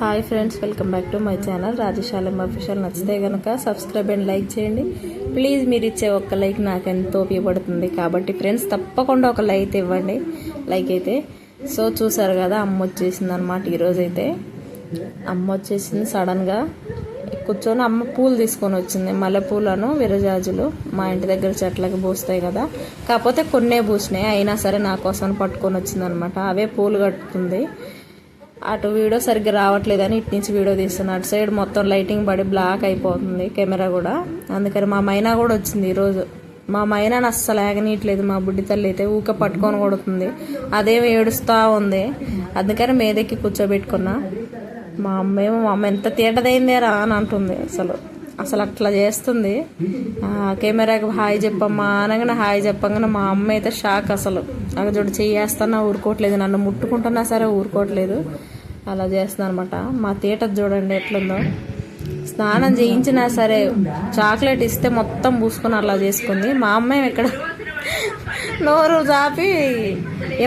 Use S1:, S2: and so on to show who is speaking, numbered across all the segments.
S1: Hi friends welcome back to my channel. Rajasalam official నచ్చితే కనుక subscribe and like చేయండి. Please మీరు ఇచ్చే ఒక్క లైక్ నాకు ఎంతో ఉపయోగపడుతుంది. కాబట్టి ఫ్రెండ్స్ తప్పకుండా ఒక లైక్ ఇవ్వండి. లైక్ అయితే సో చూసారు కదా అమ్మ వచ్చేసింది అనమాట ఈరోజు అయితే అమ్మ వచ్చేసింది సడన్గా కూర్చొని అమ్మ పూలు తీసుకొని వచ్చింది. మల్లెపూలను విరజాజులు మా ఇంటి దగ్గర చెట్లకు పూస్తాయి కదా. కాకపోతే కొన్నే పూసినాయి. అయినా సరే నా కోసం పట్టుకొని వచ్చింది అనమాట అవే పూలు కట్టుకుంది. అటు వీడియో సరిగ్గా రావట్లేదని ఇటు నుంచి వీడియో తీస్తున్నా. అటు సైడ్ మొత్తం లైటింగ్ పడి బ్లాక్ అయిపోతుంది కెమెరా కూడా. అందుకని మా మైనా కూడా వచ్చింది ఈరోజు. మా మైనాని అస్సలు ఆగనీయట్లేదు మా బుడ్డి తల్లి అయితే ఊక పట్టుకొని కొడుతుంది. అదేమి ఏడుస్తూ ఉంది. అందుకని మేదెక్కి కూర్చోబెట్టుకున్నా. మా అమ్మ ఏమో మా అమ్మ ఎంత తీటదైందేరా అని అంటుంది అసలు. అసలు అట్లా చేస్తుంది. కెమెరాకి హాయ్ చెప్పమ్మా అనగానే హాయ్ చెప్పగానే మా అమ్మ అయితే షాక్ అసలు. అక్కడ చూడు చేయేస్తున్నా ఊరుకోవట్లేదు నన్ను ముట్టుకుంటున్నా సరే ఊరుకోవట్లేదు. అలా చేస్తుంది అనమాట మా థియేటర్ చూడండి ఎట్లుందో. స్నానం చేయించినా సరే చాక్లెట్ ఇస్తే మొత్తం పూసుకొని అలా చేసుకుంది. మా అమ్మ ఇక్కడ నోరు చాపి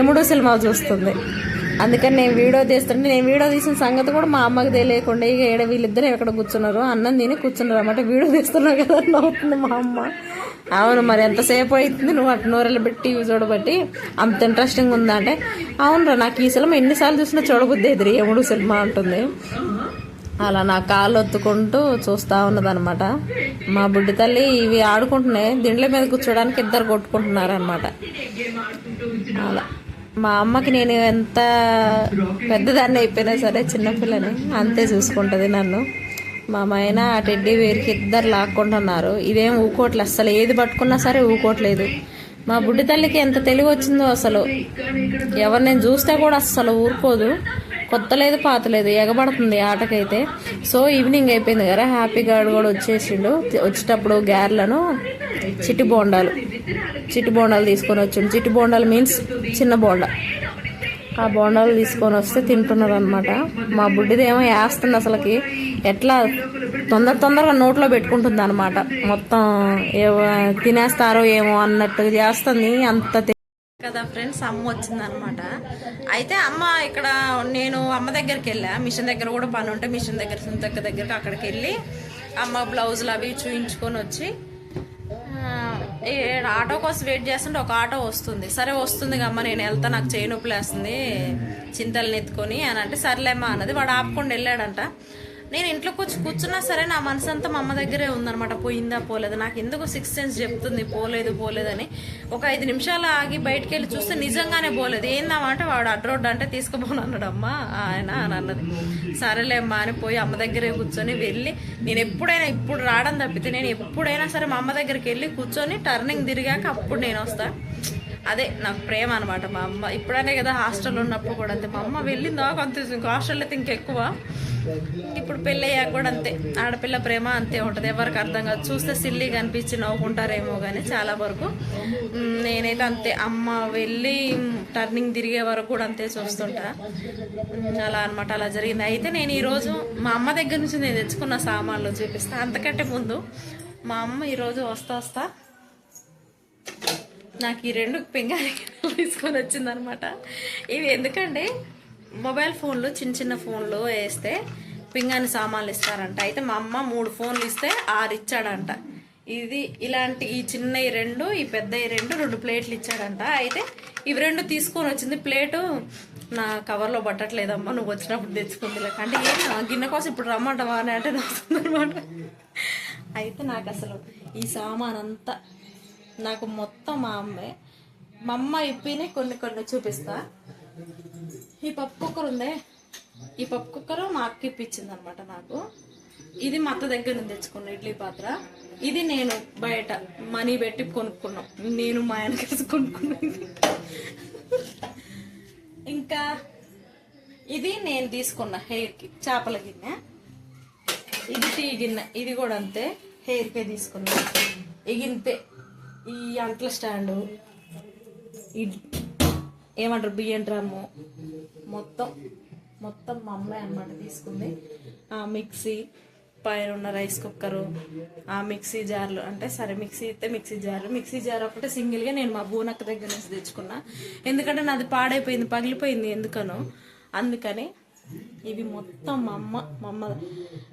S1: ఎముడు సినిమా చూస్తుంది. అందుకని నేను వీడియో తీస్తుంటే నేను వీడియో తీసిన సంగతి కూడా మా అమ్మకి తెలియకుండా ఇక ఏడ వీళ్ళిద్దరు ఎక్కడ కూర్చున్నారు అన్నం తిని కూర్చున్నారు అన్నమాట. వీడియో తీస్తున్నావు కదా అని నవ్వుతుంది మా అమ్మ. అవును మరి ఎంతసేపు అవుతుంది నువ్వు అటు నూరెలు పెట్టి చూడబట్టి. అంత ఇంట్రెస్టింగ్ ఉందా అంటే అవునరా నాకు ఈ సినిమా ఎన్నిసార్లు చూసినా చూడబుద్ది ఎదురు ఎముడు సినిమా ఉంటుంది అలా నా కాళ్ళు ఒత్తుకుంటూ చూస్తూ ఉన్నదనమాట మా బుడ్డి తల్లి ఇవి ఆడుకుంటున్నాయి. దిండ్ల మీద కూర్చోడానికి ఇద్దరు కొట్టుకుంటున్నారనమాట అలా. మా అమ్మకి నేను ఎంత పెద్దదాన్ని అయిపోయినా సరే చిన్నపిల్లని అంతే చూసుకుంటుంది నన్ను. మా మైన ఆ టెడ్డీ వేరికి ఇద్దరు లాక్కుంటున్నారు ఇదేం ఊకోట్లేదు అసలు ఏది పట్టుకున్నా సరే ఊకోట్లేదు. మా బుడ్డి తల్లికి ఎంత తెలివి వచ్చిందో అసలు. ఎవరు నేను చూస్తే కూడా అస్సలు ఊరుకోదు. కొత్త లేదు పాత లేదు ఎగబడుతుంది ఆటకైతే. సో ఈవినింగ్ అయిపోయింది కదా హ్యాపీ గార్డ్ కూడా వచ్చేసిండు. వచ్చేటప్పుడు గ్యార్లను చిట్టి బోండాలు. చిట్టి బోండాలు తీసుకొని వచ్చాం. చిట్టి బోండాలు మీన్స్ చిన్న బోండా. ఆ బోండాలు తీసుకొని వస్తే తింటున్నారు అనమాట మా బుడ్డిదేమో వేస్తుంది అసలుకి. ఎట్లా? తొందర తొందరగా నోట్లో పెట్టుకుంటుంది అనమాట మొత్తం ఏ- తినేస్తారో ఏమో అన్నట్టు చేస్తుంది. అంత కదా ఫ్రెండ్స్ అమ్మ వచ్చిందనమాట అయితే అమ్మ ఇక్కడ నేను అమ్మ దగ్గరికి వెళ్ళా. మిషన్ దగ్గర కూడా పని ఉంటే మిషన్ దగ్గర సుంతక్క దగ్గరికి అక్కడికి వెళ్ళి అమ్మ బ్లౌజులు అవి చూయించుకొని వచ్చి ఆటో కోసం వెయిట్ చేస్తుంటే ఒక ఆటో వస్తుంది. సరే వస్తుంది అమ్మ నేను వెళ్తా నాకు చేయి నొప్పి లేస్తుంది చింతలు ఎత్తుకొని అని అంటే సర్లేమ్మా అన్నది. వాడు ఆపుకుండా వెళ్ళాడంట. నేను ఇంట్లో కూర్చు కూర్చున్నా సరే నా మనసు అంతా మా అమ్మ దగ్గరే ఉందన్నమాట. పోయిందా పోలేదు? నాకు ఎందుకు సిక్స్ సెన్స్ చెప్తుంది పోలేదు పోలేదని. ఒక ఐదు నిమిషాలు ఆగి బయటికి వెళ్ళి చూస్తే నిజంగానే పోలేదు. ఏందమ్మా అంటే వాడు అడ్రోడ్ అంటే తీసుకుపోను అన్నాడు. అమ్మ ఆయన అని అన్నది. సరేలేమ్మా అని పోయి అమ్మ దగ్గరే కూర్చొని వెళ్ళి నేను ఎప్పుడైనా ఇప్పుడు రావడం తప్పితే నేను ఎప్పుడైనా సరే మా అమ్మ దగ్గరికి వెళ్ళి కూర్చొని టర్నింగ్ తిరిగాక అప్పుడు నేను వస్తాను అదే నాకు ప్రేమ అనమాట మా అమ్మ. ఇప్పుడనే కదా హాస్టల్లో ఉన్నప్పుడు కూడా అంతే. మా అమ్మ వెళ్ళిందా? కొంత ఇంకా హాస్టల్లో అయితే ఇంకెక్కువ. ఇప్పుడు పెళ్ళయ్యా కూడా అంతే. ఆడపిల్ల ప్రేమ అంతే ఉంటుంది. ఎవరికి అర్థం కాదు. చూస్తే సిల్లి కనిపించి నవ్వుకుంటారేమో కానీ చాలా వరకు. నేనైతే అంతే. అమ్మ వెళ్ళి టర్నింగ్ తిరిగే వరకు కూడా అంతే చూస్తుంటా. అలా అనమాట అలా జరిగింది. అయితే నేను ఈరోజు మా అమ్మ దగ్గర నుంచి నేను తెచ్చుకున్న సామాన్లు చూపిస్తా. అంతకంటే ముందు మా అమ్మ ఈరోజు వస్తా వస్తా నాకు ఈ రెండు పింగాణి తీసుకొని వచ్చిందనమాట ఇవి ఎందుకంటే మొబైల్ ఫోన్లు చిన్న చిన్న ఫోన్లు వేస్తే పింగాణి సామాన్లు ఇస్తారంట. అయితే మా అమ్మ మూడు ఫోన్లు ఇస్తే ఆరు ఇచ్చాడంట. ఇది ఇలాంటి ఈ చిన్న ఈ రెండు ఈ పెద్ద ఈ రెండు రెండు ప్లేట్లు ఇచ్చాడంట. అయితే ఇవి రెండు తీసుకొని వచ్చింది. ప్లేటు నా కవర్లో పట్టట్లేదమ్మా నువ్వు వచ్చినప్పుడు తెచ్చుకుంది లేక అంటే ఏం గిన్నె కోసం ఇప్పుడు రమ్మంటావా అని అంటే అనమాట అయితే నాకు అసలు ఈ సామాన్ అంతా నాకు మొత్తం మా అమ్మే మా అమ్మ ఇప్పిని కొన్ని కొన్ని చూపిస్తా. ఈ పప్పు కుక్కర్ ఉందే? ఈ పప్పు కుక్కర్ మా అక్క ఇప్పించింది అనమాట నాకు. ఇది మా అత్త దగ్గర నుంచి తెచ్చుకున్న ఇడ్లీ పాత్ర. ఇది నేను బయట మనీ పెట్టి కొనుక్కున్నాం. నేను మా ఆయన కలిసి కొనుక్కున్నాను ఇంకా ఇది నేను తీసుకున్న హెయిర్కి చేపల గిన్నె. ఇది టీ గిన్నె ఇది కూడా అంతే. హెయిర్కే తీసుకున్నా. ఇగింతే ఈ అంట్ల స్టాండు. ఈ ఏమంటారు? బియ్యం డ్రమ్ము. మొత్తం మొత్తం మా అమ్మాయి అన్నమాట తీసుకుంది. ఆ మిక్సీ పైన ఉన్న రైస్ కుక్కరు ఆ మిక్సీ జార్లు అంటే సరే మిక్సీ అయితే మిక్సీ జార్లు. మిక్సీ జార్ ఒకటే సింగిల్గా నేను మా బూనక్క దగ్గర నుంచి తెచ్చుకున్నా. ఎందుకంటే నాది పాడైపోయింది పగిలిపోయింది ఎందుకనో. అందుకని ఇవి మొత్తం మా అమ్మ మా అమ్మ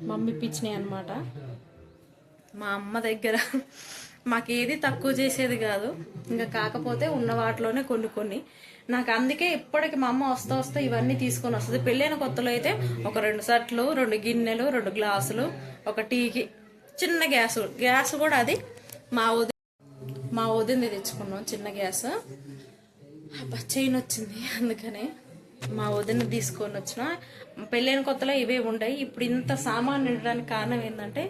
S1: మమ్మీ పిచ్చినాయి అనమాట మా అమ్మ దగ్గర మాకేది తక్కువ చేసేది కాదు. ఇంకా కాకపోతే ఉన్న వాటిలోనే కొన్ని కొన్ని. నాకు అందుకే ఇప్పటికి మా అమ్మ వస్తా వస్తా ఇవన్నీ తీసుకొని వస్తుంది. పెళ్ళైన కొత్తలో అయితే ఒక రెండు సట్లు రెండు గిన్నెలు రెండు గ్లాసులు ఒక టీకి చిన్న గ్యాస్. గ్యాస్ కూడా అది మా వదిన మా వదిన తెచ్చుకున్నాం చిన్న గ్యాస్. చైన్ వచ్చింది అందుకనే మా వదిన తీసుకొని వచ్చిన. పెళ్ళైన కొత్తలో ఇవే ఉంటాయి. ఇప్పుడు ఇంత సామాన్ ఉండడానికి కారణం ఏంటంటే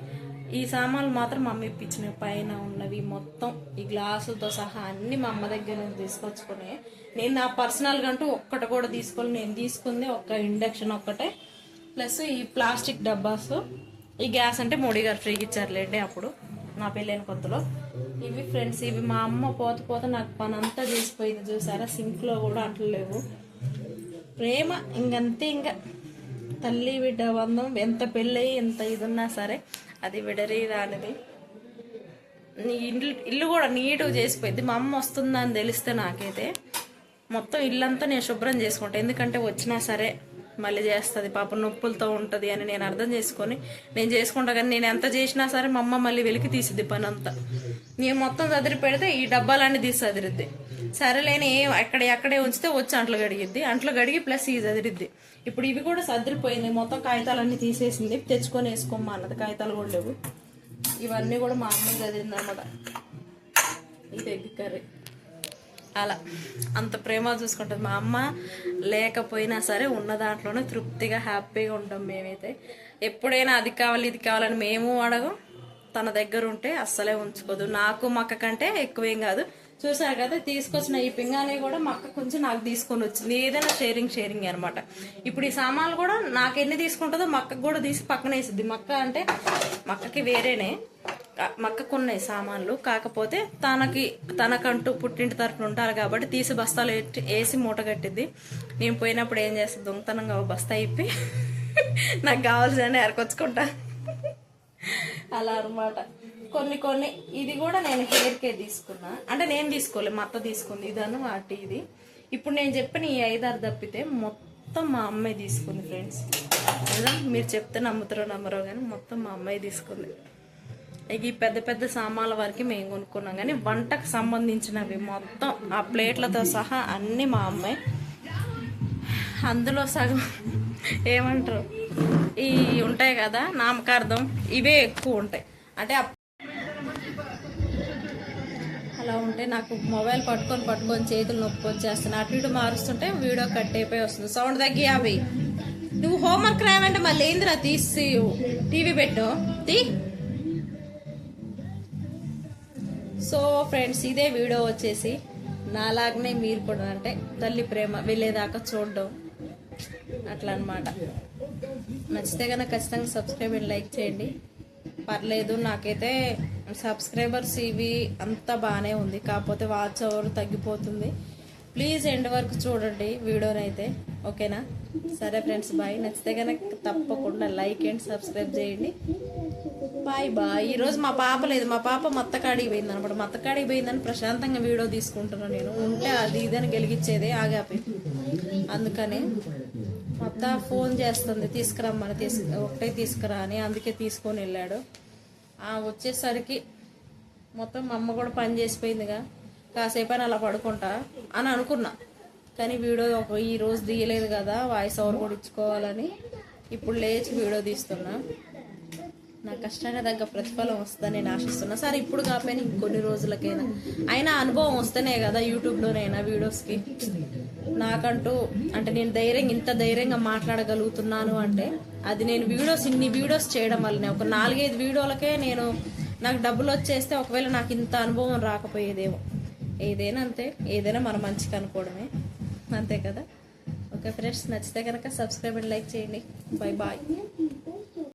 S1: ఈ సామాన్లు మాత్రం అమ్మ ఇప్పించినవి పైన ఉన్నవి మొత్తం ఈ గ్లాసులతో సహా అన్ని మా అమ్మ దగ్గర నుంచి తీసుకొచ్చుకునే నేను నా పర్సనల్ అంటూ ఒక్కటి కూడా తీసుకోవాలి నేను తీసుకుంది ఒక్క ఇండక్షన్ ఒక్కటే. ప్లస్ ఈ ప్లాస్టిక్ డబ్బాస్ ఈ గ్యాస్ అంటే మోడీ గారు ఫ్రీగా ఇచ్చారులేండి అప్పుడు నా పెళ్ళైన కొత్తలో. ఇవి ఫ్రెండ్స్ ఇవి మా అమ్మ పోత పోత నాకు పని అంతా చేసిపోయింది చూసారా? సింక్లో కూడా అంటలేవు లేవు. ప్రేమ ఇంకంతే ఇంకా. తల్లి బిడ్డ బంధం ఎంత పెళ్ళయి ఎంత ఇది ఉన్నా సరే అది విడరీ రానిది నీ ఇల్లు ఇల్లు కూడా నీట్గా చేసిపోయింది. మా అమ్మ వస్తుందని తెలిస్తే నాకైతే. మొత్తం ఇల్లంతా నేను శుభ్రం చేసుకుంటా. ఎందుకంటే వచ్చినా సరే మళ్ళీ చేస్తుంది. పాప నొప్పులతో ఉంటుంది అని నేను అర్థం చేసుకొని నేను చేసుకుంటా కానీ నేను ఎంత చేసినా సరే మా అమ్మ మళ్ళీ వెలికి తీసిద్ది పని అంతా నేను మొత్తం చదిరి పెడితే ఈ డబ్బాలన్నీ తీసి చదిరిద్ది సరేలేని ఎక్కడ ఎక్కడే ఉంచితే వచ్చి అంట్లు గడిగిద్ది అంట్లు గడిగి ప్లస్ ఈ చదిరిద్ది ఇప్పుడు ఇవి కూడా సర్దిరిపోయింది మొత్తం కాగితాలన్నీ తీసేసింది. తెచ్చుకొని వేసుకోమ్మా అన్నది. కాగితాలు కూడా లేవు. ఇవన్నీ కూడా మా అమ్మ చదివింది అనమాట ఇది ఎగ్ కర్రీ. అలా. అంత ప్రేమ చూసుకుంటుంది మా అమ్మ. లేకపోయినా సరే ఉన్న దాంట్లోనే తృప్తిగా హ్యాపీగా ఉంటాం మేమైతే. ఎప్పుడైనా అది కావాలి ఇది కావాలని మేము అడగం. తన దగ్గర ఉంటే అస్సలే ఉంచుకోదు. నాకు మక్క కంటే ఎక్కువేం కాదు. చూసారు కదా తీసుకొచ్చిన ఈ పింగాణి కూడా మక్క కొంచెం నాకు తీసుకొని వచ్చింది. ఏదైనా షేరింగ్ షేరింగ్ అనమాట ఇప్పుడు ఈ సామాన్లు కూడా నాకు ఎన్ని తీసుకుంటుందో మక్కకు కూడా తీసి పక్కన వేసిద్ది. మక్క అంటే మక్కకి వేరేనే. మక్కకు ఉన్నాయి సామాన్లు. కాకపోతే తనకి తనకంటూ పుట్టింటి తరపున ఉంటారు కాబట్టి తీసి బస్తాలు వేసి మూట కట్టిద్ది. నేను పోయినప్పుడు ఏం చేస్తుంది దొంగతనంగా బస్తా ఇప్పి నాకు కావాల్సిన ఎరకొచ్చుకుంటా అలా అనమాట కొన్ని కొన్ని ఇది కూడా నేను హెయిర్ కేర్ తీసుకున్నా. అంటే నేను తీసుకోలే మా అత్త తీసుకుంది. ఇదను వాటి ఇది. ఇప్పుడు నేను చెప్పిన ఈ ఐదారు తప్పితే మొత్తం మా అమ్మాయి తీసుకుంది ఫ్రెండ్స్ కదా మీరు చెప్తే నమ్ముతారో నమ్మరో కానీ మొత్తం మా అమ్మాయి తీసుకుంది. ఇక ఈ పెద్ద పెద్ద సామాన్ల వరకు మేము కొనుక్కున్నాం. కానీ వంటకు సంబంధించినవి మొత్తం ఆ ప్లేట్లతో సహా అన్నీ మా అమ్మాయి అందులో సగం ఏమంటారు? ఈ ఉంటాయి కదా నామకార్థం. ఇవే ఎక్కువ ఉంటాయి. అంటే అప్- అలా ఉంటే నాకు మొబైల్ పట్టుకొని పట్టుకొని చేతులు నొప్పి వచ్చేస్తాను అటు ఇటు మారుస్తుంటే వీడియో కట్ అయిపోయి వస్తుంది. సౌండ్ తగ్గి అవి. నువ్వు హోంవర్క్ రాయమంటే మళ్ళీ ఏందిరా తీసి టీవీ పెట్టు. తీ. సో ఫ్రెండ్స్ ఇదే వీడియో వచ్చేసి నాలాగనే మీరు కూడా అంటే తల్లి ప్రేమ వెళ్ళేదాకా చూడడం. అట్లా అనమాట నచ్చితే కనుక ఖచ్చితంగా సబ్స్క్రైబ్ అండ్ లైక్ చేయండి. పర్లేదు నాకైతే సబ్స్క్రైబర్స్ ఇవి అంతా బాగానే ఉంది. కాకపోతే వాచ్ అవర్ తగ్గిపోతుంది. ప్లీజ్ ఎండ్ వరకు చూడండి వీడియోనైతే. ఓకేనా? సరే ఫ్రెండ్స్ బాయ్. నచ్చితే కనుక తప్పకుండా లైక్ అండ్ సబ్స్క్రైబ్ చేయండి. Bye bye. ఈరోజు మా పాప లేదు. మా పాప మత్తకాడికి పోయింది అనమాట. మత్తకాడికి పోయిందని ప్రశాంతంగా వీడియో తీసుకుంటున్నాను నేను. ఉంటే అది ఇదని గెలిగించేదే ఆగాపి. అందుకని మొత్త ఫోన్ చేస్తుంది తీసుకురమ్మని తీసుకు ఒకటే తీసుకురా అని అందుకే తీసుకొని వెళ్ళాడు. ఆ వచ్చేసరికి మొత్తం మా అమ్మ కూడా పని చేసిపోయిందిగా. కాసేపు అని అలా పడుకుంటా అని అనుకున్నా. కానీ వీడియో ఒక ఈ రోజు తీయలేదు కదా వాయిస్ ఓవర్ కూడా ఇచ్చుకోవాలని. ఇప్పుడు లేచి వీడియో తీస్తున్నా. నా కష్టానికి తగ్గ ప్రతిఫలం వస్తుందని నేను ఆశిస్తున్నా. సరే ఇప్పుడు కాకపోయినా ఇంకొన్ని రోజులకైనా. అయినా అనుభవం వస్తేనే కదా యూట్యూబ్లోనైనా వీడియోస్కి. నాకంటూ అంటే నేను ధైర్యంగా ఇంత ధైర్యంగా మాట్లాడగలుగుతున్నాను అంటే అది నేను వీడియోస్ ఇన్ని వీడియోస్ చేయడం వల్లనే. ఒక నాలుగైదు వీడియోలకే నేను నాకు డబ్బులు వచ్చేస్తే ఒకవేళ నాకు ఇంత అనుభవం రాకపోయేదేమో. ఏదైనా అంతే ఏదైనా మన మంచికి అనుకోవడమే. అంతే కదా? ఓకే ఫ్రెండ్స్ నచ్చితే కనుక సబ్స్క్రైబ్ అండ్ లైక్ చేయండి. Bye bye.